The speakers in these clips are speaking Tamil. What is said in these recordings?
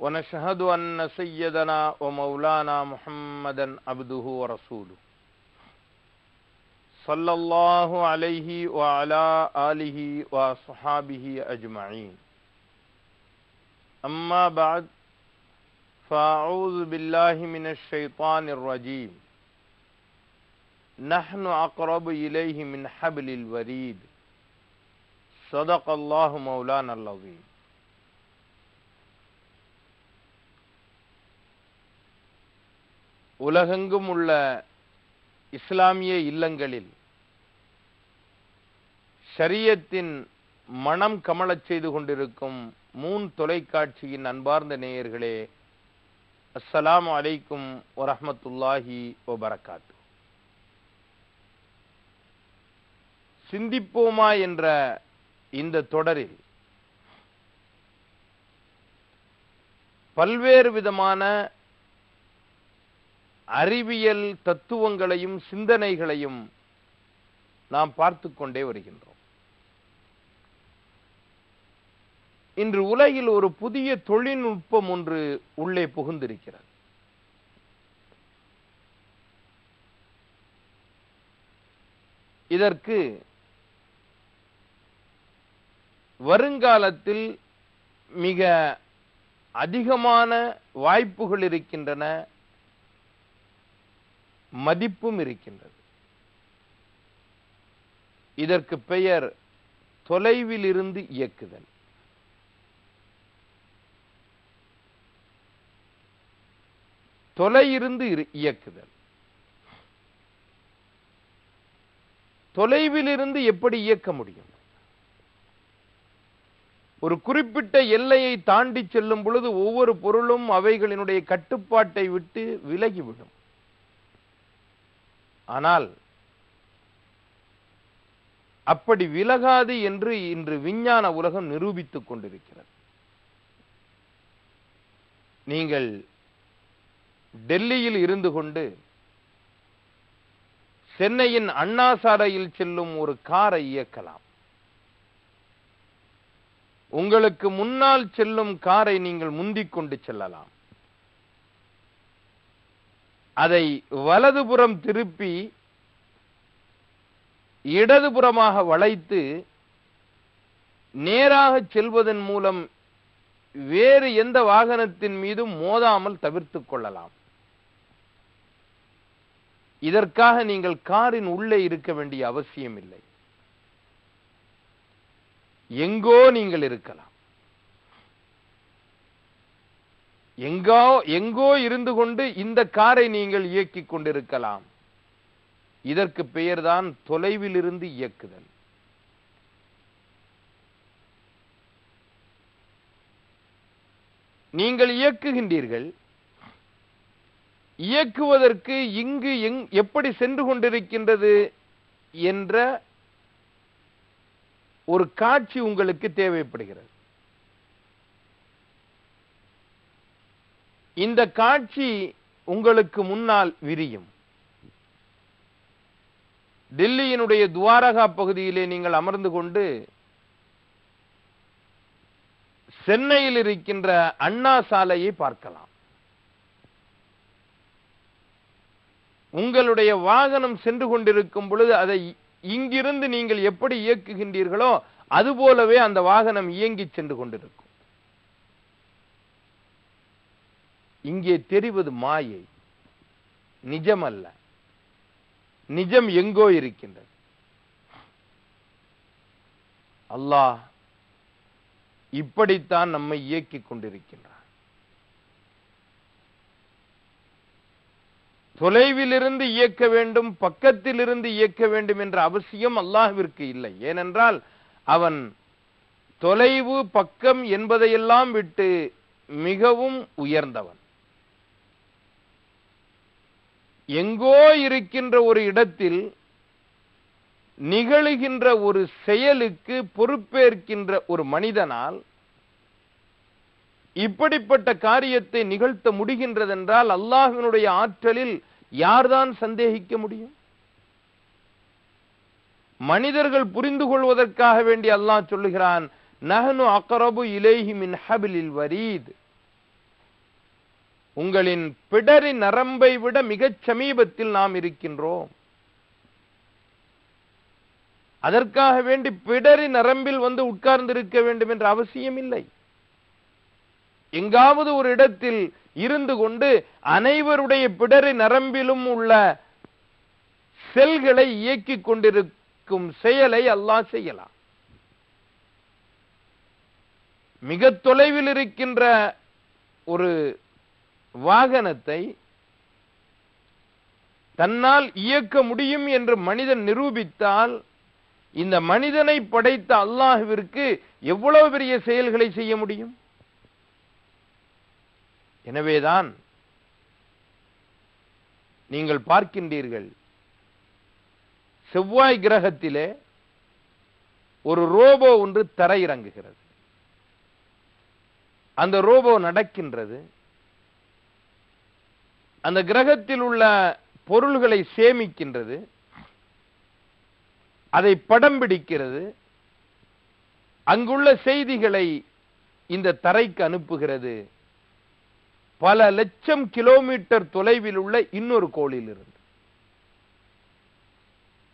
ونشهد أن سيدنا ومولانا محمدا عبده ورسوله. صلى الله عليه وعلى آله وصحابه أجمعين. أما بعد، فأعوذ بالله من الشيطان الرجيم. نحن أقرب إليه من حبل الوريد. صدق الله مولانا العظيم. உலகெங்கும் உள்ள இஸ்லாமிய இல்லங்களில் ஷரியத்தின் மனம் கமலச் செய்து கொண்டிருக்கும் மூன் தொலைக்காட்சியின் அன்பார்ந்த நேயர்களே அஸ்ஸலாமு அலைக்கும் வரஹ்மத்துல்லாஹி வபரகாத்து. சிந்திப்போமா என்ற இந்த தொடரில் பல்வேறு விதமான அறிவியல் தத்துவங்களையும் சிந்தனைகளையும் நாம் பார்த்து கொண்டே வருகின்றோம். இன்று உலகில் ஒரு புதிய தொழில்நுட்பம் ஒன்று உள்ளே புகுந்திருக்கிறது. இதற்கு வருங்காலத்தில் மிக அதிகமான வாய்ப்புகள் இருக்கின்றன. மதிப்பும் இருக்கின்றது. இதற்கு பெயர் தொலைவில் இருந்து இயக்குதல். தொலையிருந்து இயக்குதல். தொலைவிலிருந்து எப்படி இயக்க முடியும்? ஒரு குறிப்பிட்ட எல்லையை தாண்டி செல்லும் பொழுது ஒவ்வொரு பொருளும் அவைகளினுடைய கட்டுப்பாட்டை விட்டு விலகிவிடும். ஆனால் அப்படி விலகாது என்று இன்று விஞ்ஞான உலகம் நிரூபித்துக் கொண்டிருக்கிறது. நீங்கள் டெல்லியில் இருந்து கொண்டு சென்னையின் அண்ணா சாலையில் செல்லும் ஒரு காரை இயக்கலாம். உங்களுக்கு முன்னால் செல்லும் காரை நீங்கள் முந்திக் கொண்டு செல்லலாம். அதை வலதுபுறம் திருப்பி இடதுபுறமாக வளைத்து நேராக செல்வதன் மூலம் வேறு எந்த வாகனத்தின் மீதும் மோதாமல் தவிர்த்து கொள்ளலாம். இதற்காக நீங்கள் காரின் உள்ளே இருக்க வேண்டிய அவசியம் இல்லை எங்கோ நீங்கள் இருக்கலாம். எங்கோ எங்கோ இருந்து கொண்டு இந்த காரை நீங்கள் இயக்கிக் கொண்டிருக்கலாம். இதற்கு பெயர்தான் தொலைவில் இருந்து இயக்குதல். நீங்கள் இயக்குகின்றீர்கள். இயக்குவதற்கு இங்கு எங் எப்படி சென்று கொண்டிருக்கின்றது என்ற ஒரு காட்சி உங்களுக்கு தேவைப்படுகிறது. இந்த காட்சி உங்களுக்கு முன்னால் விரியும். டெல்லியினுடைய துவாரகா பகுதியிலே நீங்கள் அமர்ந்து கொண்டு சென்னையில் இருக்கின்ற அண்ணா சாலையை பார்க்கலாம். உங்களுடைய வாகனம் சென்று கொண்டிருக்கும் பொழுது அதை இங்கிருந்து நீங்கள் எப்படி இயக்குகின்றீர்களோ அதுபோலவே அந்த வாகனம் இயங்கி சென்று கொண்டிருக்கும். இங்கே தெரிவது மாயை. நிஜம் அல்ல நிஜம் எங்கோ இருக்கின்றது. அல்லாஹ் இப்படித்தான் நம்மை இயக்கிக் கொண்டிருக்கின்றார் தொலைவிலிருந்து இயக்க வேண்டும் பக்கத்திலிருந்து இயக்க வேண்டும் என்ற அவசியம் அல்லாஹ்விற்கு இல்லை. ஏனென்றால் அவன் தொலைவு பக்கம் என்பதையெல்லாம் விட்டு மிகவும் உயர்ந்தவன். எங்கோ இருக்கின்ற ஒரு இடத்தில் நிகழுகின்ற ஒரு செயலுக்கு பொறுப்பேற்கின்ற ஒரு மனிதனால் இப்படிப்பட்ட காரியத்தை நிகழ்த்த முடிகின்றதென்றால் அல்லாஹினுடைய ஆற்றலில் யார்தான் சந்தேகிக்க முடியும்? மனிதர்கள் புரிந்து கொள்வதற்காக வேண்டி அல்லாஹ் சொல்லுகிறான் நஹனு அக்கரபு இலேஹி மின் ஹபிலில் வரீத். உங்களின் பிடரி நரம்பை விட மிகச் சமீபத்தில் நாம் இருக்கின்றோம். அதற்காக வேண்டி பிடரி நரம்பில் வந்து உட்கார்ந்திருக்க வேண்டும் என்ற அவசியம் இல்லை. எங்காவது ஒரு இடத்தில் இருந்து கொண்டு அனைவருடைய பிடரி நரம்பிலும் உள்ள செல்களை இயக்கிக் கொண்டிருக்கும் செயலை அல்லாஹ் செய்யலாம். மிக தொலைவில் இருக்கின்ற ஒரு வாகனத்தை தன்னால் இயக்க முடியும் என்று மனிதன் நிரூபித்தால் இந்த மனிதனை படைத்த அல்லாஹுவிற்கு எவ்வளவு பெரிய செயல்களை செய்ய முடியும்? எனவேதான் நீங்கள் பார்க்கின்றீர்கள் செவ்வாய் கிரகத்திலே ஒரு ரோபோ ஒன்று தரையிறங்குகிறது. அந்த ரோபோ நடக்கின்றது. அந்த கிரகத்தில் உள்ள பொருள்களை சேமிக்கின்றது. அதை படம் பிடிக்கிறது. அங்குள்ள செய்திகளை இந்த தரைக்கு அனுப்புகிறது. பல லட்சம் கிலோமீட்டர் தொலைவில் உள்ள இன்னொரு கோளில் இருந்து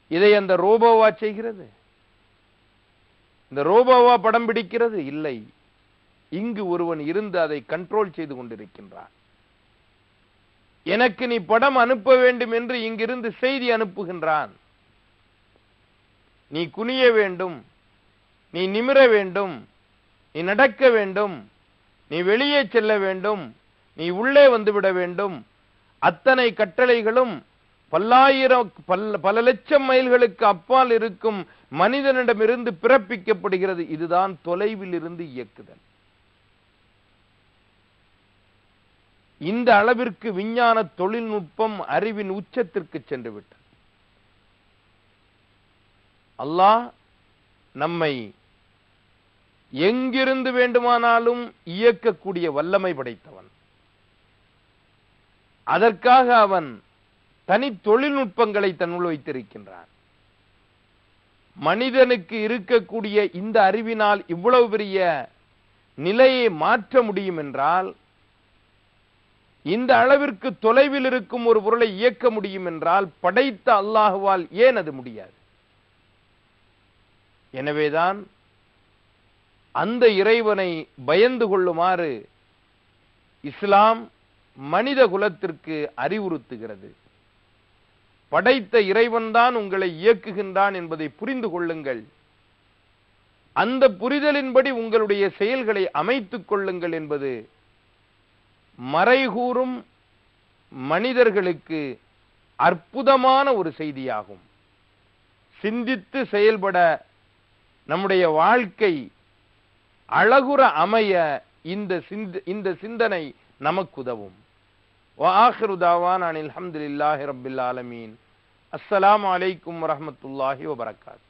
இதை அந்த ரோபோவா செய்கிறது? இந்த ரோபோவா படம் பிடிக்கிறது? இல்லை. இங்கு ஒருவன் இருந்து அதை கண்ட்ரோல் செய்து கொண்டிருக்கின்றான். எனக்கு நீ படம் அனுப்ப வேண்டும் என்று இங்கிருந்து செய்தி அனுப்புகின்றான். நீ குனிய வேண்டும் நீ நிமிர வேண்டும் நீ நடக்க வேண்டும் நீ வெளியே செல்ல வேண்டும் நீ உள்ளே வந்துவிட வேண்டும். அத்தனை கட்டளைகளும் பல்லாயிரம் பல பல லட்சம் மைல்களுக்கு அப்பால் இருக்கும் மனிதனிடமிருந்து பிறப்பிக்கப்படுகிறது. இதுதான் தொலைவில் இருந்து இயக்குதல். இந்த அளவிற்கு விஞ்ஞான தொழில்நுட்பம் அறிவின் உச்சத்திற்கு சென்று விட்டது அல்லாஹ் நம்மை எங்கிருந்து வேண்டுமானாலும் இயக்கக்கூடிய வல்லமை படைத்தவன். அதற்காக அவன் தனி தொழில்நுட்பங்களை தன்னுள் வைத்திருக்கின்றான். மனிதனுக்கு இருக்கக்கூடிய இந்த அறிவினால் இவ்வளவு பெரிய நிலையை மாற்ற முடியும் என்றால் இந்த அளவிற்கு தொலைவில் இருக்கும் ஒரு பொருளை இயக்க முடியும் என்றால் படைத்த அல்லாஹுவால் ஏன் அது முடியாது? எனவேதான் அந்த இறைவனை பயந்து கொள்ளுமாறு இஸ்லாம் மனித குலத்திற்கு அறிவுறுத்துகிறது. படைத்த இறைவன்தான் உங்களை இயக்குகின்றான் என்பதை புரிந்து கொள்ளுங்கள். அந்த புரிதலின்படி உங்களுடைய செயல்களை அமைத்துக் கொள்ளுங்கள் என்பது மறைகூறும் மனிதர்களுக்கு அற்புதமான ஒரு செய்தியாகும். சிந்தித்து செயல்பட நம்முடைய வாழ்க்கை அழகுற அமைய இந்த சிந்த இந்த சிந்தனை நமக்குதவும். வாஹருதாவான் அனில் அஹமதுல்லாஹி ரபில் ஆலமீன். அஸ்ஸலாம் அலைக்கும் வரமத்துல்லாஹி வபரகாத்து